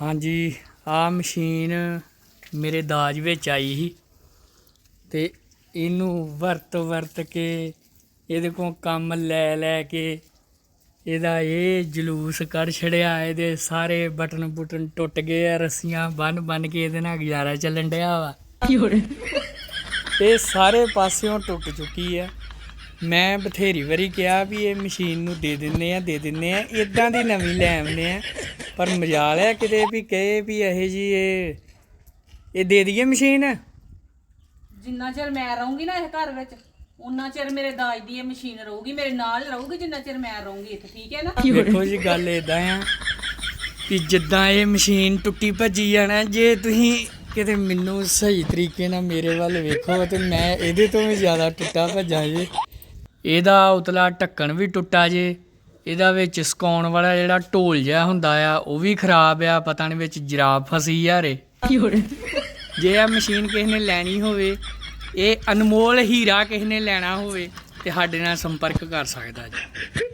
ਹਾਂਜੀ ਆ ਮਸ਼ੀਨ ਮੇਰੇ ਦਾਜ ਵਿੱਚ ਆਈ ਸੀ ਤੇ ਇਹਨੂੰ ਵਰਤ ਵਰਤ ਕੇ ਇਹਦੇ ਕੋਲ ਕੰਮ ਲੈ ਲੈ ਕੇ ਇਹਦਾ ਇਹ ਜਲੂਸ ਕੱਢ ਛੜਿਆ ਇਹਦੇ ਸਾਰੇ ਬਟਨ ਬੁਟਨ ਟੁੱਟ ਗਏ ਆ ਰੱਸੀਆਂ ਬੰਨ ਬੰਨ ਕੇ ਇਹਦੇ ਨਾਲ ਗੁਜ਼ਾਰਾ ਚੱਲਣ ਡਿਆ ਵਾ। ਇਹ ਸਾਰੇ ਪਾਸਿਓਂ ਟੁੱਟ ਚੁੱਕੀ ਆ। ਮੈਂ ਬਥੇਰੀ ਵਾਰੀ ਕਿਹਾ ਵੀ ਇਹ ਮਸ਼ੀਨ ਨੂੰ ਦੇ ਦਿੰਨੇ ਆ ਦੇ ਦਿੰਨੇ ਆ। ਇਦਾਂ ਦੀ ਨਵੀਂ ਲੈ ਆਉਂਦੇ ਆ। ਪਰ ਮਜਾਲ ਹੈ ਕਿਤੇ ਵੀ ਕਹੇ ਵੀ ਇਹ ਜੀ ਇਹ ਇਹ ਦੇ ਦਈਏ ਮਸ਼ੀਨ? ਜਿੰਨਾ ਚਿਰ ਮੈਂ ਰਹੂੰਗੀ ਨਾ ਇਸ ਘਰ ਵਿੱਚ ਉਨਾ ਚਿਰ ਮੇਰੇ ਦਾਜ ਦੀ ਇਹ ਮਸ਼ੀਨ ਰਹੂਗੀ ਮੇਰੇ ਨਾਲ ਰਹੂਗੀ ਜਿੰਨਾ ਚਿਰ ਮੈਂ ਰਹੂੰਗੀ ਇੱਥੇ ਠੀਕ ਹੈ ਨਾ? ਵੇਖੋ ਜੀ ਗੱਲ ਇਦਾਂ ਆ ਕਿ ਜਿੱਦਾਂ ਇਹ ਮਸ਼ੀਨ ਟੁੱਟੀ ਭੱਜੀ ਆ ਨਾ ਜੇ ਤੁਸੀਂ ਕਿਤੇ ਮੈਨੂੰ ਸਹੀ ਤਰੀਕੇ ਨਾਲ ਮੇਰੇ ਵੱਲ ਵੇਖੋ ਤੇ ਮੈਂ ਇਹਦੇ ਤੋਂ ਵੀ ਜ਼ਿਆਦਾ ਟੁੱਟਾ ਭੱਜਾਂ ਜੀ। ਇਹਦਾ ਉਤਲਾ ਢੱਕਣ ਵੀ ਟੁੱਟਾ ਜੇ ਇਹਦਾ ਵਿੱਚ ਸਕਾਉਣ ਵਾਲਾ ਜਿਹੜਾ ਢੋਲ ਜਿਹਾ ਹੁੰਦਾ ਆ ਉਹ ਵੀ ਖਰਾਬ ਆ ਪਤਾ ਨਹੀਂ ਵਿੱਚ ਜਰਾਬ ਫਸੀ ਆ ਰੇ। ਜੇ ਇਹ ਮਸ਼ੀਨ ਕਿਸੇ ਨੇ ਲੈਣੀ ਹੋਵੇ ਇਹ ਅਨਮੋਲ ਹੀਰਾ ਕਿਸੇ ਨੇ ਲੈਣਾ ਹੋਵੇ ਤੇ ਸਾਡੇ ਨਾਲ ਸੰਪਰਕ ਕਰ ਸਕਦਾ ਜੀ।